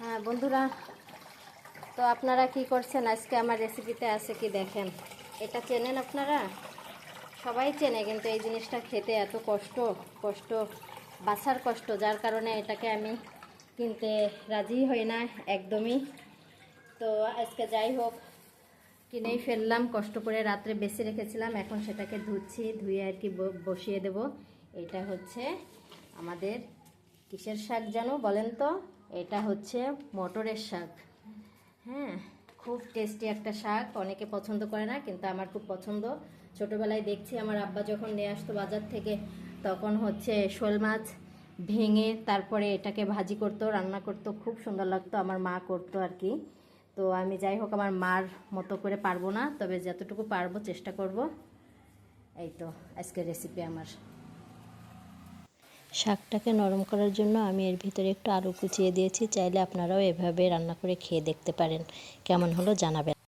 হ্যাঁ বন্ধুরা, তো আপনারা কি করছেন? আজকে আমার রেসিপিতে আছে কি দেখেন? এটা চেনেন আপনারা? সবাই চেনে, কিন্তু এই জিনিসটা খেতে এত কষ্ট কষ্ট, বাছার কষ্ট, যার কারণে এটাকে আমি কিনতে রাজি হই না একদমই। তো আজকে যাই হোক, কিনেই ফেললাম, কষ্ট করে রাত্রে বেশি রেখেছিলাম, এখন সেটাকে ধুচ্ছি, ধুয়ে আর কি বসিয়ে দেব। এটা হচ্ছে আমাদের কিসের শাক জানো বলেন তো? এটা হচ্ছে মটরের শাক। হ্যাঁ খুব টেস্টি একটা শাক। অনেকে পছন্দ করে না, কিন্তু আমার খুব পছন্দ। ছোটোবেলায় দেখছি আমার আব্বা যখন নিয়ে আসতো বাজার থেকে, তখন হচ্ছে শোল মাছ ভেঙে তারপরে এটাকে ভাজি করতো, রান্না করতো। খুব সুন্দর লাগতো, আমার মা করতো আর কি। তো আমি যাই হোক, আমার মার মতো করে পারব না, তবে যতটুকু পারব চেষ্টা করব। এই তো, আজকের রেসিপি আমার। শাকটাকে নরম করার জন্য আমি এর ভিতরে একটু আলু কুচিয়ে দিয়েছি। চাইলে আপনারাও এভাবে রান্না করে খেয়ে দেখতে পারেন। কেমন হলো জানাবেন।